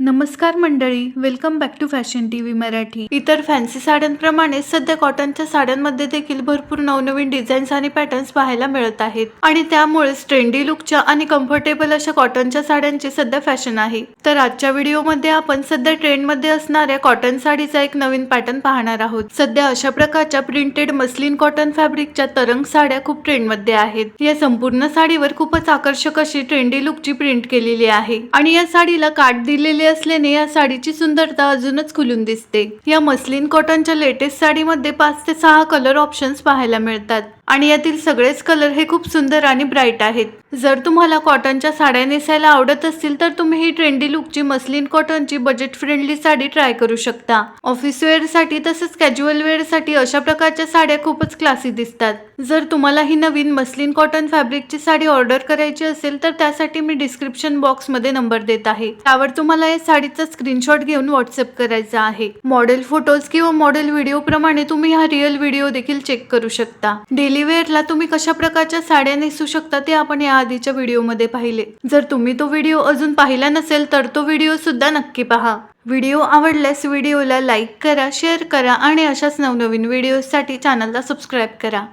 नमस्कार मंडळी welcome back to Fashion T V Marathi. इतर फॅन्सी साड्यांप्रमाणे सध्या कॉटनच्या साड्यांमध्ये देखील भरपूर नवनवीन डिझाईन्स आणि पॅटर्न्स पाहायला मिळत आहेत. आणि त्यामुळेच ट्रेंडी लुकच्या आणि कम्फर्टेबल अशा कॉटनच्या साड्यांची सध्या फॅशन आहे. तर आजच्या व्हिडिओमध्ये आपण सध्या ट्रेंडमध्ये असणाऱ्या कॉटन साडीचा एक नवीन पॅटर्न पाहणार आहोत. सध्या अशा प्रकारच्या प्रिंटेड मस्लिन कॉटन फॅब्रिकच्या तरंग साड्या खूप ट्रेंडमध्ये आहेत. या संपूर्ण साडीवर खूपच आकर्षक अशी ट्रेंडी लुकची प्रिंट केलेली आहे. आणि या साडीला काट दिलेले असल्याने या साडीची सुंदरता अजूनच खुलून दिसते. या मस्लिन कॉटनच्या लेटेस्ट साडीमध्ये पाच ते सहा कलर ऑप्शन्स पाहायला मिळतात. आणि यातील सगळेच कलर हे खूप सुंदर आणि ब्राईट आहेत. जर तुम्हाला कॉटनच्या साड्या नेसायला आवडत असतील तर तुम्ही ही ट्रेंडी लुकची मस्लिन कॉटनची बजेट फ्रेंडली साडी ट्राय करू शकता. ऑफिस वेअरसाठी तसेच कॅज्युअल वेअरसाठी अशा प्रकारच्या साड्या खूपच क्लासी दिसतात. जर तुम्हाला ही नवीन मस्लिन कॉटन फॅब्रिकची साडी ऑर्डर करायची असेल तर त्यासाठी मी डिस्क्रिप्शन बॉक्समध्ये नंबर देत आहे. त्यावर तुम्हाला या साडीचा स्क्रीनशॉट घेऊन व्हॉट्सअप करायचा आहे. मॉडेल फोटोज किंवा मॉडेल व्हिडिओ प्रमाणे तुम्ही हा रिअल व्हिडिओ देखील चेक करू शकता. डेली डेली वेअरला तुम्ही कशा प्रकारच्या साड्या नेसू शकता ते आपण या आधीच्या व्हिडिओमध्ये पाहिले. जर तुम्ही तो व्हिडिओ अजून पाहिला नसेल तर तो व्हिडिओ सुद्धा नक्की पहा. व्हिडिओ आवडल्यास व्हिडिओला लाईक करा शेअर करा आणि अशाच नवनवीन व्हिडिओसाठी चॅनलला सबस्क्राईब करा.